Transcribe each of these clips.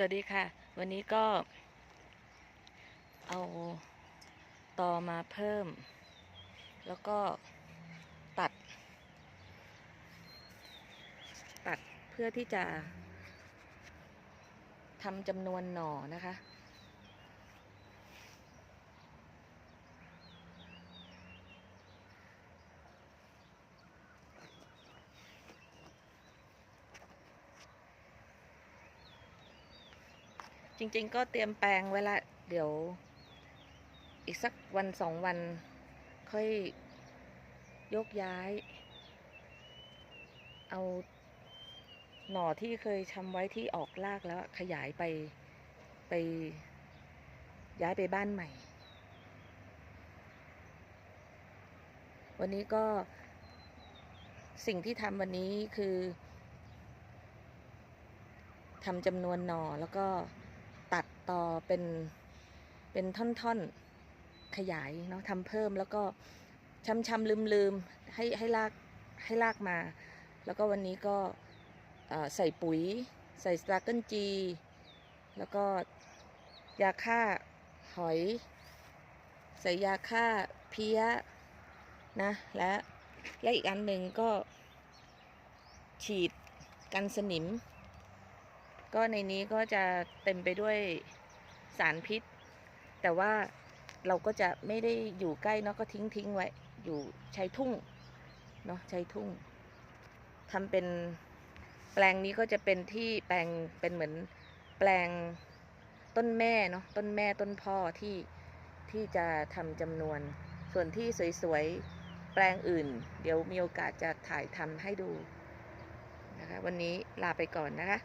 สวัสดีค่ะ วันนี้ก็เอาตอมาเพิ่ม แล้วก็ตัด ตัดเพื่อที่จะทำจำนวนหน่อนะคะ จริง ๆ ก็เตรียมแปลงไว้ละ เดี๋ยว อีกสักวันสองวัน ค่อยยกย้าย เอาหน่อที่เคยทำไว้ที่ออกรากแล้วขยายไปไปย้ายไปบ้านใหม่ วันนี้ก็สิ่งที่ทำวันนี้คือทำจำนวนหน่อแล้วก็ ต่อเป็นเป็นท่อนๆขยายเนาะทำเพิ่มแล้วก็ช้ำๆลืมๆให้ให้ลากให้ลากมา แล้วก็วันนี้ก็ใส่ปุ๋ย ใส่สตาร์เกิลจีแล้วก็ยาฆ่าหอย ใส่ยาฆ่าเพี้ยนะและและอีกอันหนึ่งก็ฉีดกันสนิม ก็ในนี้ก็จะเต็มไปด้วยสารพิษ แต่ว่าเราก็จะไม่ได้อยู่ใกล้เนาะก็ทิ้งทิ้งไว้ อยู่ชายทุ่งเนาะชายทุ่งทำเป็นแปลงนี้ก็จะเป็นที่แปลงเป็นเหมือนแปลงต้นแม่เนาะต้นแม่ต้นพ่อที่ที่จะทำจำนวน ส่วนที่สวยๆ แปลงอื่น เดี๋ยวมีโอกาสจะถ่ายทำให้ดูนะคะวันนี้ลาไปก่อนนะคะ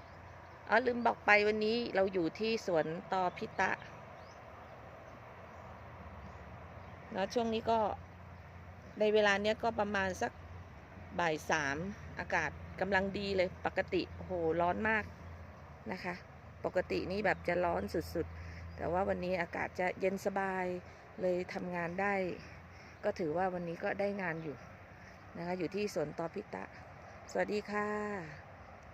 อ๋อลืมบอกไปวันนี้เราอยู่ที่สวนตอพิตะนะช่วงนี้ก็ในเวลาเนี้ยก็ประมาณสักบ่ายสามอากาศกำลังดีเลยปกติโอ้โหร้อนมากนะคะ ปกตินี่แบบจะร้อนสุดๆ แต่ว่าวันนี้อากาศจะเย็นสบายเลยทำงานได้ ก็ถือว่าวันนี้ก็ได้งานอยู่นะคะอยู่ที่สวนตอพิตะ สวัสดีค่ะ